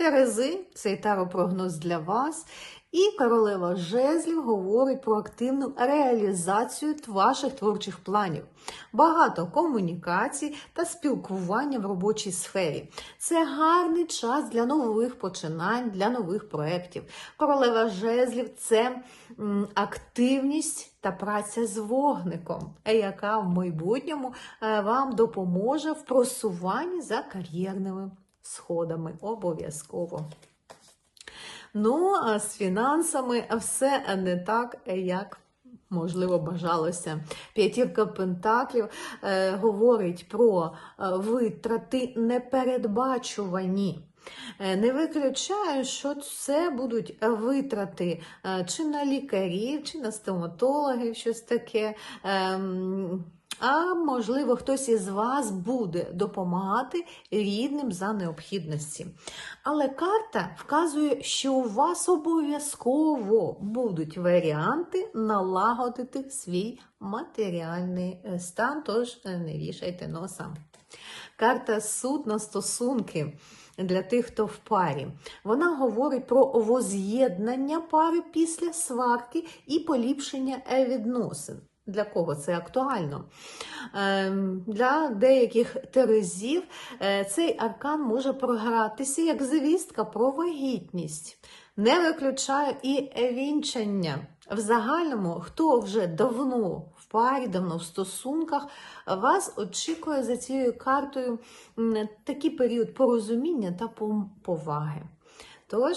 Терези, цей таропрогноз для вас. І королева жезлів говорить про активну реалізацію ваших творчих планів, багато комунікацій та спілкування в робочій сфері. Це гарний час для нових починань, для нових проєктів. Королева жезлів це активність та праця з вогником, яка в майбутньому е, вам допоможе в просуванні за кар'єрними сходами. Обов'язково. Ну, а з фінансами все не так, як можливо бажалося. П'ятірка Пентаклів е, говорить про е, витрати непередбачувані. Е, Не виключаю, що це будуть витрати е, чи на лікарів, чи на стоматологів, щось таке. Ем, а можливо, хтось із вас буде допомагати рідним за необхідності. Але карта вказує, що у вас обов'язково будуть варіанти налагодити свій матеріальний е, стан, тож е, не вішайте носа. Карта суд на стосунки для тих, хто в парі. Вона говорить про воз'єднання пари після сварки і поліпшення е, відносин. Для кого це актуально? Ем, Для деяких терезів е, цей аркан може програтися як звістка про вагітність. Не виключаю і вінчання. В загальному, хто вже давно в парі, давно в стосунках, вас очікує за цією картою такий період порозуміння та поваги. Тож,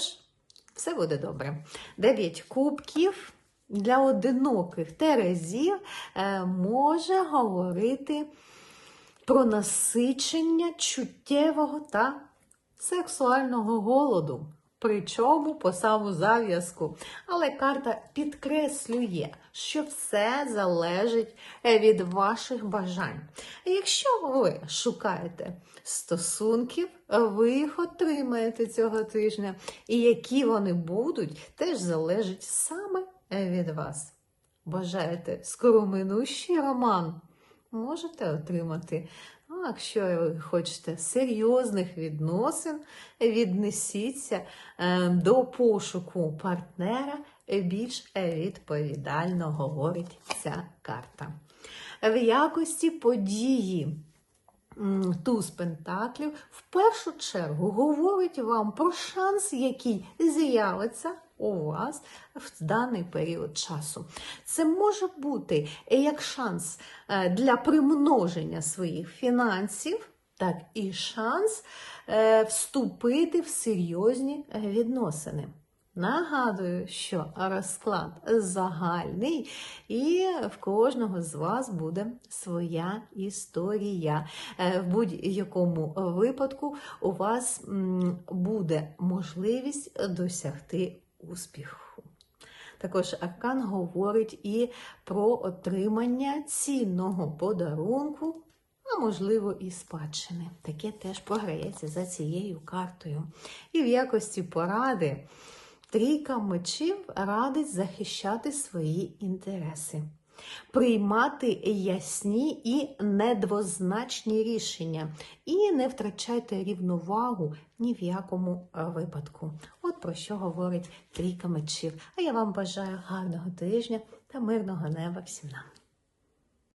все буде добре. Дев'ять кубків для одиноких терезів е, може говорити про насичення чуттєвого та сексуального голоду. Причому по саму зав'язку. Але карта підкреслює, що все залежить е, від ваших бажань. Якщо ви шукаєте стосунків, ви їх отримаєте цього тижня. І які вони будуть, теж залежить саме від вас. Бажаєте скороминущий роман? Можете отримати. Ну, якщо ви хочете серйозних відносин, віднесіться е, до пошуку партнера більш відповідально, говорить ця карта. В якості події туз пентаклів в першу чергу говорить вам про шанс, який з'явиться у вас в даний період часу. Це може бути як шанс е, для примноження своїх фінансів, так і шанс е, вступити в серйозні відносини. Нагадую, що розклад загальний, і в кожного з вас буде своя історія. Е, В будь-якому випадку у вас буде можливість досягти успіху. Також Аркан говорить і про отримання цінного подарунку, а можливо і спадщини. Таке теж програється за цією картою. І в якості поради трійка мечів радить захищати свої інтереси. Приймати ясні і недвозначні рішення, і не втрачайте рівновагу ні в якому е, випадку. От про що говорить трійка мечів. А я вам бажаю гарного тижня та мирного неба всім нам.